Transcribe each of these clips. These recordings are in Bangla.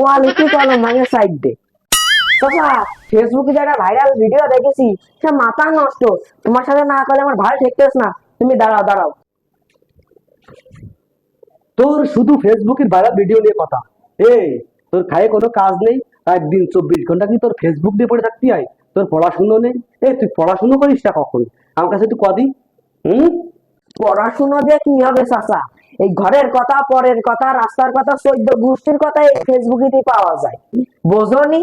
কোয়ালিটি কলম ভাঙে সাইড দে চাচা ফেসবুকে যে একটা ভাইরাল ভিডিও দেখেছি, সে মাথা নষ্ট। তোমার সাথে না করলে আমার ভালো ঠেকতেছ না। তুমি দাঁড়াও দাঁড়াও। তোর শুধু ফেসবুকের ভাইরাল ভিডিও নিয়ে কথা। এই, তোর খায়ে কোনো কাজ নেই। একদিন চব্বিশ ঘণ্টা কি তোর ফেসবুক নিয়ে পড়ে থাকতে হয় তোর পড়াশুনো নেই? এই, তুই পড়াশুনো করিস না কখন? আমার কাছে তুই কদি হুম? পড়াশুনো দিয়ে কি হবে, চাচা? এই ঘরের কথা, পরের কথা, রাস্তার কথা চৈদ্দ গোষ্ঠীর কথা এই ফেসবুকেতে পাওয়া যায়। বোঝনি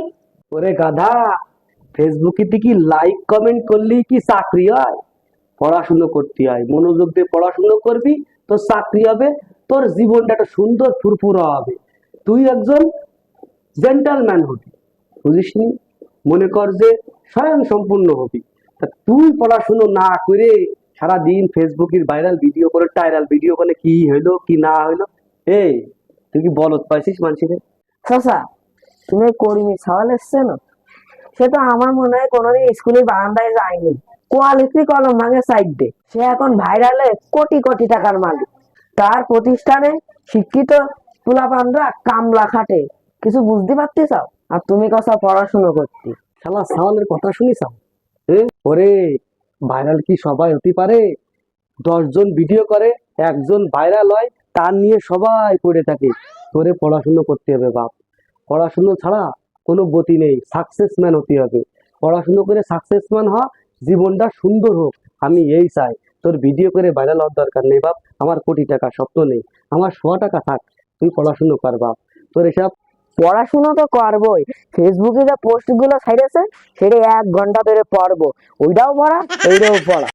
ওরে গাধা ফেসবুকে কি লাইক কমেন্ট করলেই কি চাকরি হয়? পড়াশুনো করতে হয়, মনোযোগ দিয়ে পড়াশুনো করবি তোর চাকরি হবে, তোর জীবনটা একটা সুন্দর ফুরফুরা হবে। তুই একজন জেন্টালম্যান হবি, বুঝিস নি? মনে কর যে স্বয়ং সম্পূর্ণ হবি। তা তুই পড়াশুনো না করে সারাদিন ফেসবুকের ভাইরাল ভিডিও করে টাইরাল ভিডিও করে কি হইল কি না হইল। এই তুই কি বলত পাইছিস মানুষের চাচা তুমি কর্মী সওয়াল এসছে না? সে তো আমার মনে হয় কোনোদিন স্কুলের বারান্দায় যায়নি। কোয়ালিটি কলম ভাঙে সাইড দে সে এখন ভাইরালে কোটি কোটি টাকার মালিক। তার প্রতিষ্ঠানে শিক্ষিত তুলাপানরা কামলা খাটে। কিছু বুঝতে পারতেছ আর তুমি কথা পড়াশুনো করতে? শালা সাওয়ালের কথা শুনিস এ ওরে ভাইরাল কি সবাই হতে পারে? দশজন ভিডিও করে, একজন ভাইরাল হয়, তার নিয়ে সবাই পড়ে থাকে। তোরে পড়াশুনো করতে হবে বাপ। পড়াশুনো ছাড়া কোনো গতি নেই সাকসেসম্যান হতে হবে। পড়াশুনো করে সাকসেসম্যান হ জীবনটা সুন্দর হোক, আমি এই চাই। তোর ভিডিও করে ভাইরাল হওয়ার দরকার নেই বাপ। আমার কোটি টাকা, স্বপ্ন নেই। আমার সোয়া টাকা থাক, তুই পড়াশুনো কর বাপ। তোর এসব পড়াশুনো তো করবই। ফেসবুকে যে পোস্টগুলো গুলো ছাইড়েছে সেটা এক ঘণ্টা ধরে পড়ব। ওইটাও পড়া ওইটাও পড়া।